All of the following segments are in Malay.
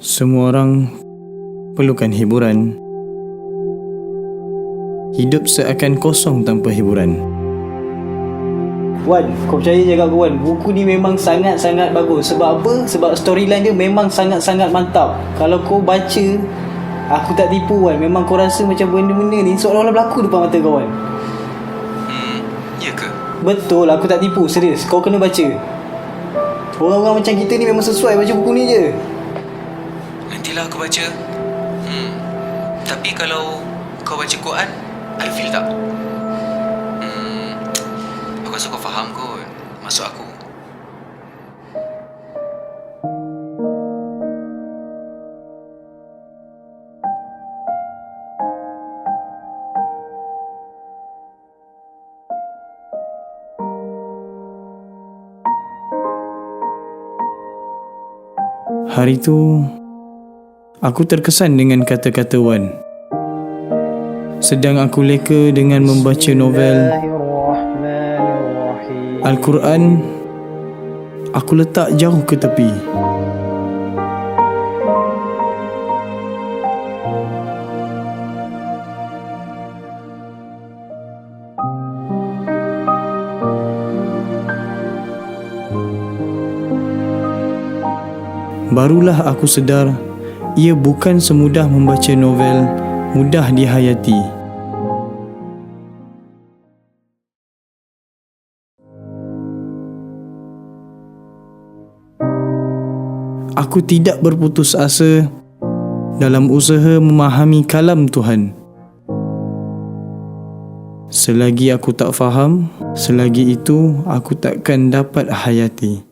Semua orang perlukan hiburan. Hidup seakan kosong tanpa hiburan. Wan, kau percaya je kat aku Wan Buku ni memang sangat-sangat bagus Sebab apa? Sebab storyline dia memang sangat-sangat mantap Kalau kau baca Aku tak tipu Wan Memang kau rasa macam benda-benda ni Seolah-olah berlaku depan mata kau Wan Hmm, ya ke? Betul, aku tak tipu Serius, kau kena baca Orang-orang macam kita ni memang sesuai baca buku ni je Nantilah aku baca. Hmm. Tapi kalau kau baca Quran, ada feel tak? Hmm. Aku rasa kau faham kot. Maksud aku. Hari tu aku terkesan dengan kata-kata Wan. Sedang aku leka dengan membaca novel Al-Quran Aku letak jauh ke tepi Barulah aku sedar Ia bukan semudah membaca novel Mudah dihayati Aku tidak berputus asa dalam usaha memahami kalam Tuhan. Selagi aku tak faham, selagi itu aku takkan dapat hayati.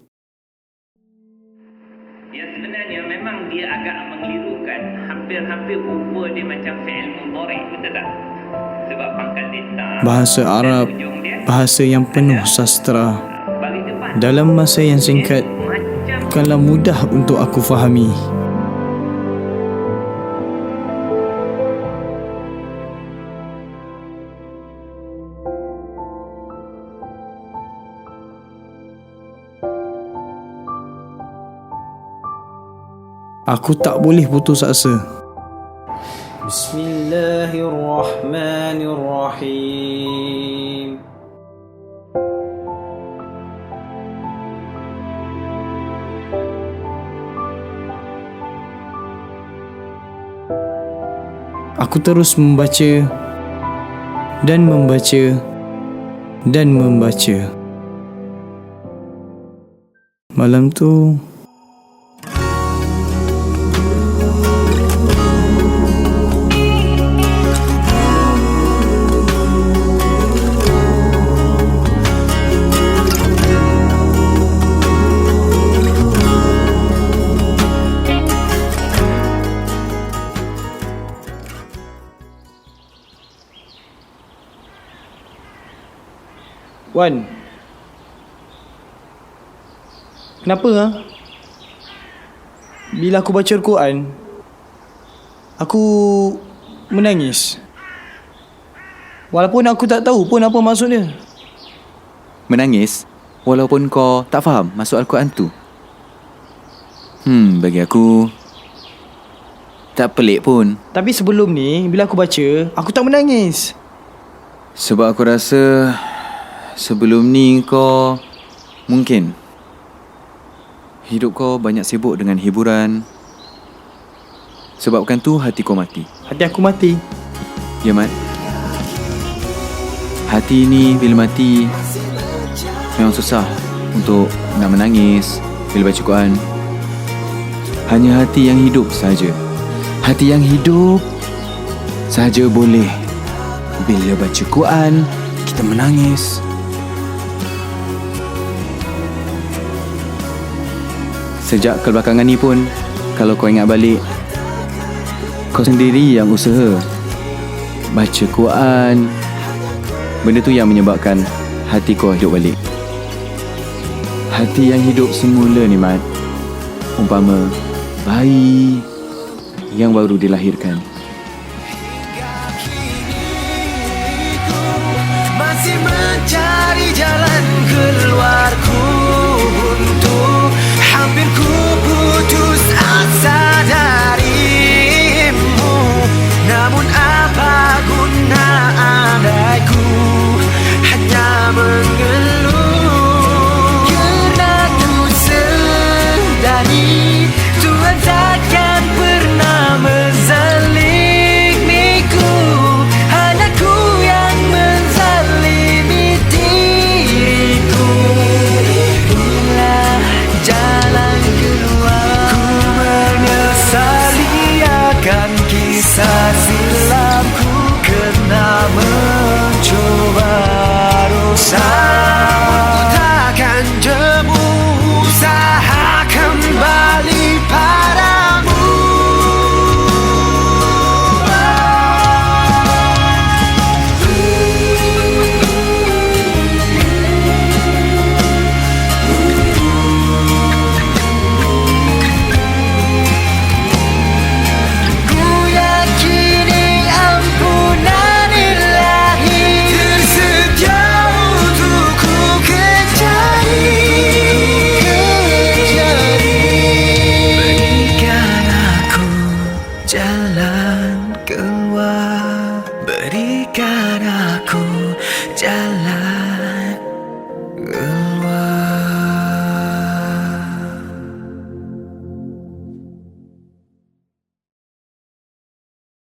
Hampir-hampir rupa dia macam fi'il mudhari betul tak? Sebab pangkat dia tak Bahasa Arab, bahasa yang penuh sastra. depan Dalam masa yang singkat, bukanlah mudah untuk aku fahami. Aku tak boleh putus asa. Bismillahirrahmanirrahim Aku terus membaca dan membaca dan membaca. Malam tu Wan Kenapa ha? Bila aku baca Al-Quran Aku menangis Walaupun aku tak tahu pun apa maksud dia Menangis walaupun kau tak faham maksud Al-Quran tu. Hmm, bagi aku tak pelik pun. Tapi sebelum ni Bila aku baca Aku tak menangis Sebab aku rasa sebelum ni kau mungkin hidup kau banyak sibuk dengan hiburan. Sebabkan tu hati kau mati. Hati aku mati Ya Mat Hati ni bila mati Memang susah Untuk nak menangis Bila baca Quran Hanya hati yang hidup saja. Hati yang hidup Saja boleh Bila baca Quran Kita menangis Sejak kebelakangan ni pun Kalau kau ingat balik Kau sendiri yang usaha Baca Quran. Benda tu yang menyebabkan Hati kau hidup balik. Hati yang hidup semula ni Mat. Umpama Bayi Yang baru dilahirkan